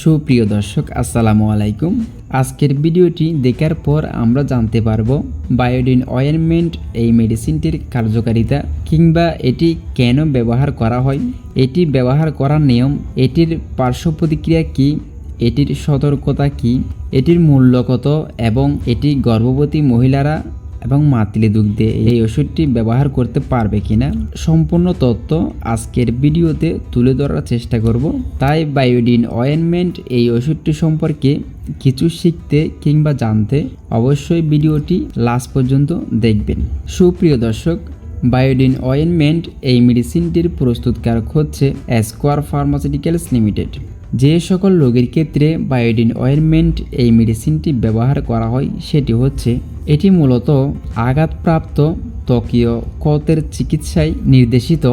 সুপ্রিয় দর্শক, আসসালামু আলাইকুম। আজকের ভিডিওটি দেখার পর আমরা জানতে পারব বায়োডিন অয়েনমেন্ট এই মেডিসিনটির কার্যকারিতা কিংবা এটি কেন ব্যবহার করা হয়, এটি ব্যবহার করার নিয়ম, এটির পার্শ্ব প্রতিক্রিয়া কী, এটির সতর্কতা কী, এটির মূল্য কত এবং এটি গর্ভবতী মহিলারা এবং মাতৃ দুগ্ধে এই ওষুধটি ব্যবহার করতে পারবে কিনা সম্পূর্ণ তথ্য আজকের ভিডিওতে তুলে ধরার চেষ্টা করব। তাই বায়োডিন অয়েনমেন্ট এই ওষুধটি সম্পর্কে কিছু শিখতে কিংবা জানতে অবশ্যই ভিডিওটি লাস্ট পর্যন্ত দেখবেন। সুপ্রিয় দর্শক, বায়োডিন অয়েনমেন্ট এই মেডিসিনটির প্রস্তুতকারক হচ্ছে অ্যাসকোয়ার ফার্মাসিউটিক্যালস লিমিটেড। যে সকল রোগের ক্ষেত্রে বায়োডিন অয়েনমেন্ট এই মেডিসিনটি ব্যবহার করা হয়, সেটি হচ্ছে, এটি মূলত আঘাতপ্রাপ্ত ত্বকীয় কতের চিকিৎসায় নির্দেশিত।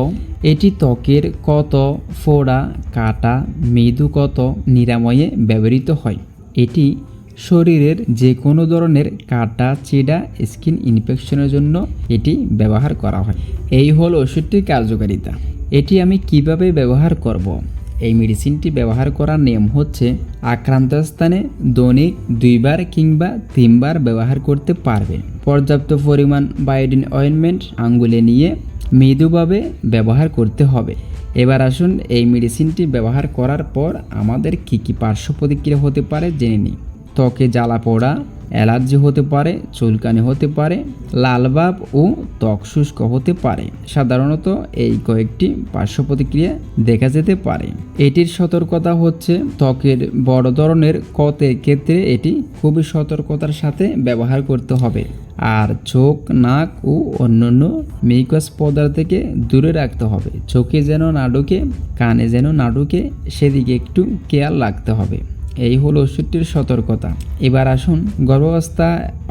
এটি ত্বকের কত, ফোড়া, কাটা, মৃদু কত নিরাময়ে ব্যবহৃত হয়। এটি শরীরের যে কোনো ধরনের কাটা, চিডা, স্কিন ইনফেকশনের জন্য এটি ব্যবহার করা হয়। এই হল ওষুধটির কার্যকারিতা। এটি আমি কীভাবে ব্যবহার করব। এই মেডিসিনটি ব্যবহার করার নিয়ম হচ্ছে আক্রান্ত স্থানে দৈনিক দুইবার কিংবা তিনবার ব্যবহার করতে পারবে। পর্যাপ্ত পরিমাণ বায়োডিন অয়েনমেন্ট আঙ্গুলে নিয়ে মৃদুভাবে ব্যবহার করতে হবে। এবার আসুন এই মেডিসিনটি ব্যবহার করার পর আমাদের কী কী পার্শ্ব প্রতিক্রিয়া হতে পারে জেনে নিই। ত্বকে জ্বালা পোড়া, অ্যালার্জি হতে পারে, চুলকানি হতে পারে লালভাব ও ত্বক শুষ্ক হতে পারে। সাধারণত এই কয়েকটি পার্শ্ব প্রতিক্রিয়া দেখা যেতে পারে। এটির সতর্কতা হচ্ছে ত্বকের বড় ধরনের কতের ক্ষেত্রে এটি খুবই সতর্কতার সাথে ব্যবহার করতে হবে। আর চোখ, নাক ও অন্যান্য মিউকাস পদার্থ থেকে দূরে রাখতে হবে। চোখে যেন না ঢুকে, কানে যেন না ঢুকে, সেদিকে একটু খেয়াল রাখতে হবে। এই হলো ওষুধটির সতর্কতা। এবার আসুন গর্ভাবস্থা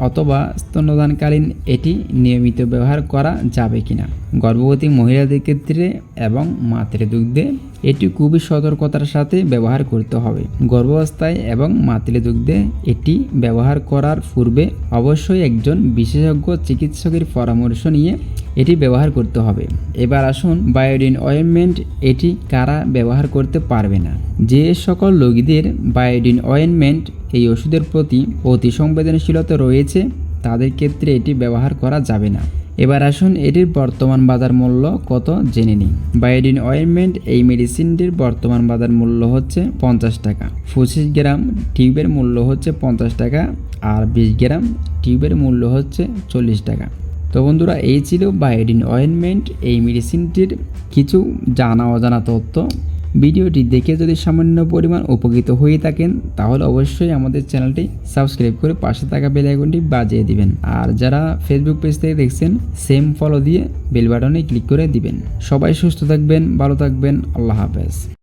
অথবা স্তন্যদানকালীন এটি নিয়মিত ব্যবহার করা যাবে কিনা। গর্ভবতী মহিলাদের ক্ষেত্রে এবং মাতৃদুগ্ধে এটি খুবই সতর্কতার সাথে ব্যবহার করতে হবে। গর্ভাবস্থায় এবং মাতৃদুগ্ধে এটি ব্যবহার করার পূর্বে অবশ্যই একজন বিশেষজ্ঞ চিকিৎসকের পরামর্শ নিয়ে এটি ব্যবহার করতে হবে। এবার আসুন বায়োডিন অয়েনমেন্ট এটি কারা ব্যবহার করতে পারবে না। যে সকল রোগীদের বায়োডিন অয়েনমেন্ট এই ওষুধের প্রতি অতি সংবেদনশীলতা রয়েছে, তাদের ক্ষেত্রে এটি ব্যবহার করা যাবে না। এবার আসুন এটির বর্তমান বাজার মূল্য কত জেনে নিই। বায়োডিন অয়েনমেন্ট এই মেডিসিনটির বর্তমান বাজার মূল্য হচ্ছে পঞ্চাশ টাকা। পঁচিশ গ্রাম টিউবের মূল্য হচ্ছে পঞ্চাশ টাকা আর বিশ গ্রাম টিউবের মূল্য হচ্ছে চল্লিশ টাকা। তো বন্ধুরা, এই ছিল বায়োডিন অয়েনমেন্ট এই মেডিসিনটির কিছু জানা অজানা তথ্য। ভিডিওটি দেখে যদি সামান্য পরিমাণ উপকৃত হয়ে থাকেন, তাহলে অবশ্যই আমাদের চ্যানেলটি সাবস্ক্রাইব করে পাশে থাকা বেল আইকনটি বাজিয়ে দিবেন। আর যারা ফেসবুক পেজ থেকে দেখছেন সেম ফলো দিয়ে বেল বাটনে ক্লিক করে দিবেন। সবাই সুস্থ থাকবেন, ভালো থাকবেন, আল্লাহ হাফেজ।